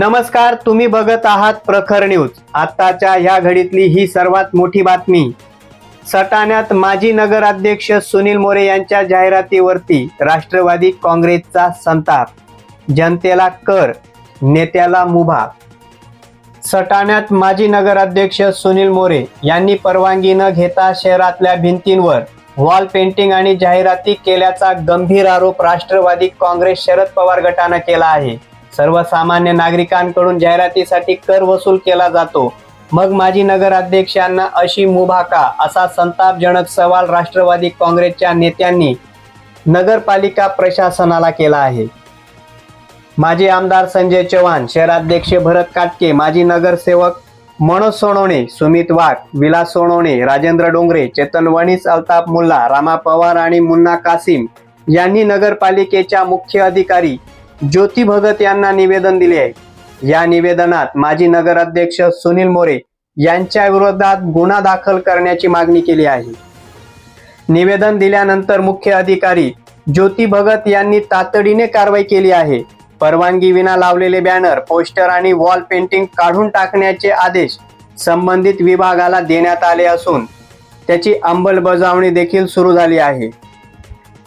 नमस्कार तुम्ही बघत आहात प्रखर न्यूज. आत्ताच्या ह्या घडीतली ही सर्वात मोठी बातमी. सटाण्यात माजी नगराध्यक्ष सुनील मोरे यांच्या जाहिरातीवरती राष्ट्रवादी काँग्रेसचा संताप. जनतेला कर नेत्याला मुभा. सटाण्यात माजी नगराध्यक्ष सुनील मोरे यांनी परवानगी न घेता शहरातल्या भिंतींवर वॉल पेंटिंग आणि जाहिराती केल्याचा गंभीर आरोप राष्ट्रवादी काँग्रेस शरद पवार गटानं केला आहे. सर्वसामान्य नागरिकांकडून जाहिरातीसाठी कर वसूल केला जातो. मग माजी नगराध्यक्षांना अशी मुभा का असा संतापजनक सवाल राष्ट्रवादी काँग्रेसच्या नेत्यांनी नगरपालिका प्रशासनाला केला आहे. माजी आमदार संजय चव्हाण शहराध्यक्ष भरत काटके माजी नगरसेवक मनोज सोनवणे सुमित वाघ विलास सोनवणे राजेंद्र डोंगरे चेतन वणीस अल्ताफ मुल्ला रामा पवार आणि मुन्ना कासिम यांनी नगरपालिकेच्या मुख्य अधिकारी ज्योती भगत यांना निवेदन दिले आहे. या निवेदनात माजी नगराध्यक्ष सुनील मोरे यांच्या विरोधात गुन्हा दाखल करण्याची मागणी केली आहे. निवेदन दिल्यानंतर मुख्य अधिकारी ज्योती भगत यांनी तातडीने कारवाई केली आहे. परवानगी विना लावलेले बॅनर पोस्टर आणि वॉल पेंटिंग काढून टाकण्याचे आदेश संबंधित विभागाला देण्यात आले असून त्याची अंमलबजावणी देखील सुरू झाली आहे.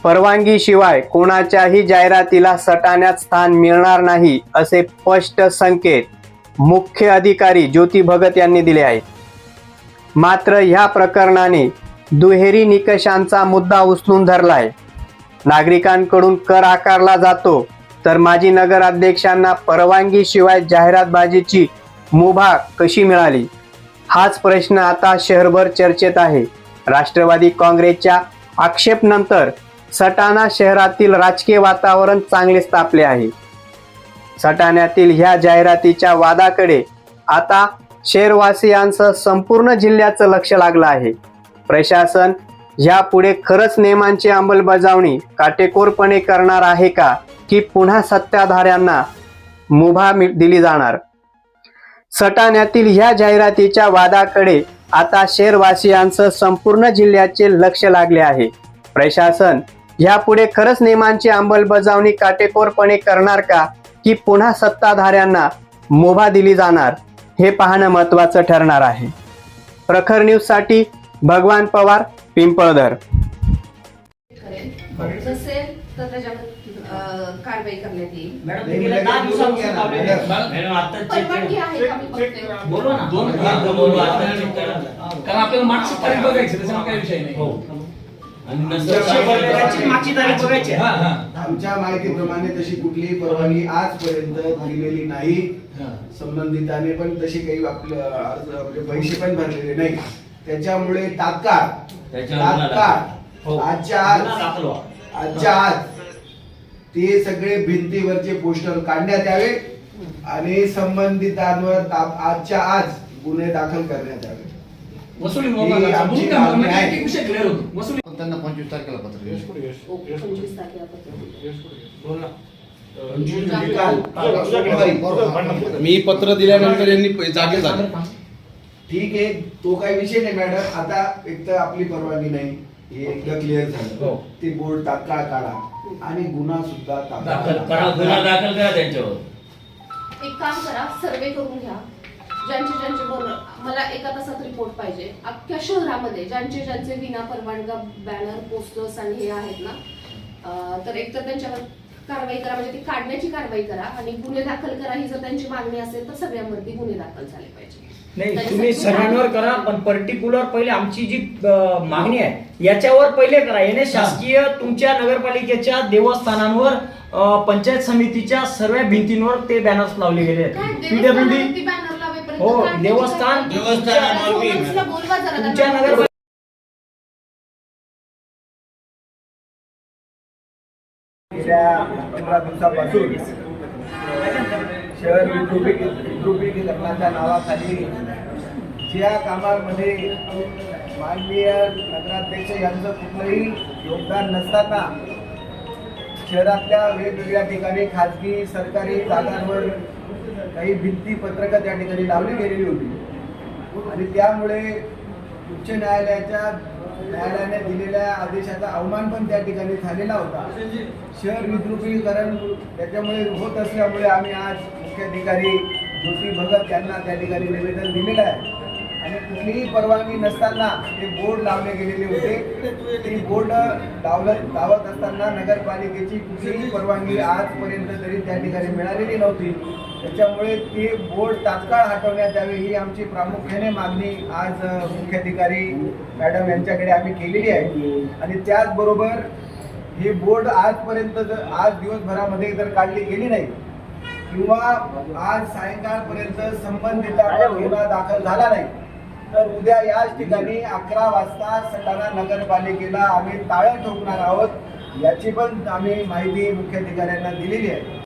परवानगीशिवाय कोणाच्याही जाहिरातीला सटाण्यात स्थान मिळणार नाही असे स्पष्ट संकेत मुख्य अधिकारी ज्योती भगत यांनी दिले आहेत. मात्र ह्या प्रकरणाने दुहेरी निकषांचा मुद्दा उचलून धरलाय. नागरिकांकडून कर आकारला जातो तर माजी नगराध्यक्षांना परवानगीशिवाय जाहिरातबाजीची मुभा कशी मिळाली? हाच प्रश्न आता शहरभर चर्चेत आहे. राष्ट्रवादी काँग्रेसच्या आक्षेपनंतर सटाणा शहरातील राजकीय वातावरण चांगलेच तापले आहे. सटाण्यातील ह्या जाहिरातीच्या वादाकडे आता शहरवासियांसह संपूर्ण जिल्ह्याचं लक्ष लागलं आहे. प्रशासन यापुढे खरंच नियमांची अंमलबजावणी काटेकोरपणे करणार आहे का की पुन्हा सत्ताधाऱ्यांना मुभा दिली जाणार? सटाण्यातील ह्या जाहिरातीच्या वादाकडे आता शहरवासियांसह संपूर्ण जिल्ह्याचे लक्ष लागले आहे. प्रशासन यापुढे खरंच नियमांची अंमलबजावणी काटेकोरपणे करणार का? की पुन्हा सत्ताधाऱ्यांना मुभा दिली जाणार? हे पाहणं महत्वाचं ठरणार आहे. प्रखर न्यूजसाठी भगवान पवार पिंपळधर. कारवाई करण्यात येईल. कारण आपल्याला मागची तारीख बघायची त्याच्यामुळे काही विषय नाही. आमच्या माहितीप्रमाणे तशी कुठलीही परवानगी आजपर्यंत दिलेली नाही. हा. संबंधिताने पण तसे काही आपलं पैसे पण भरलेले नाही. त्याच्यामुळे तात्काळ तात्काळ हो. आजच्या आज. आजच्या आज ते सगळे भिंतीवरचे पोस्टर काढण्यात यावे आणि संबंधितांवर आजच्या आज गुन्हे दाखल करण्यात यावे. वसुली ही मोबाईल म्हणजे आहे. एक विषय क्लिअर होतो? वसुली पण त्यांना पंचवीस तारखेला पत्र. पंचवीस तारखेला. मी पत्र दिल्यानंतर यांनी जागे झाले. ठीक आहे तो काही विषय नाही मॅडम. आता एक तर आपली परवानगी नाही. हे एकदा क्लिअर हो. झालं ते बोर्ड तात्काळ काढा. आणि गुन्हा सुद्धा दाखल तात्काळ करा. करा, गुन्हा दाखल करा त्यांच्यावर. एक काम करा सर्वे करून घ्या. ज्यांचे ज्यांचे बरोबर मला एका तासात रिपोर्ट पाहिजे. अख्ख्या शहरामध्ये ज्यांचे ज्यांचे विना परवानगा बॅनर पोस्टर्स आणि हे आहेत ना तर एकतर त्यांच्यावर कारवाई करा म्हणजे ती काढण्याची कारवाई करा आणि गुन्हे दाखल करा ही जर त्यांची मागणी असेल तर सगळ्यांवरती गुन्हे दाखल झाले पाहिजे. नाही तुम्ही सर्वांवर करा पण पर्टिक्युलर पहिले आमची जी मागणी आहे याच्यावर पहिले करा. याने शासकीय तुमच्या नगरपालिकेच्या देवस्थानांवर पंचायत समितीच्या सर्व भिंतींवर ते बॅनर्स लावले गेले आहेत. पीडब्ल्यूडी हो, देवस्थान- सोबतला बोलवा जरा तुमच्या. नगर गेल्या पंधरा दिवसापासून शहर विद्रुपी विद्रुपीकरणाच्या नावाखाली ज्या कामामध्ये माननीय नगराध्यक्ष यांचं कुठलंही योगदान नसताना शहरातल्या वेगवेगळ्या ठिकाणी खाजगी सरकारी जागांवर काही भित्ती पत्रकं त्या ठिकाणी लावली गेलेली होती. आणि त्यामुळे उच्च न्यायालयाच्या न्यायालयाने दिलेल्या आदेशाचा अवमान पण त्या ठिकाणी झालेला होता. शहर विद्रुपीकरण त्याच्यामुळे होत असल्यामुळे आम्ही आज मुख्याधिकारी ज्योती भगत यांना त्या ठिकाणी निवेदन दिलेलं आहे. आणि कुठलीही परवानगी नसताना ते बोर्ड लावले गेलेले होते. ती बोर्ड लावलं लावत असताना नगरपालिकेची कुठलीही परवानगी आजपर्यंत तरी त्या ठिकाणी मिळालेली नव्हती. त्याच्यामुळे ते बोर्ड तात्काळ हटवण्यात यावे ही आमची प्रामुख्याने मागणी आज मुख्याधिकारी मॅडम यांच्याकडे आम्ही केलेली आहे. आणि त्याचबरोबर ही बोर्ड आजपर्यंत जर आज दिवसभरामध्ये जर काढली गेली नाही किंवा आज सायंकाळपर्यंत संबंधितांवर गुन्हा दाखल झाला नाही तर उद्या याच ठिकाणी अकरा वाजता सटाणा नगरपालिकेला आम्ही ताळं ठोकणार आहोत याची पण आम्ही माहिती मुख्याधिकाऱ्यांना दिलेली आहे.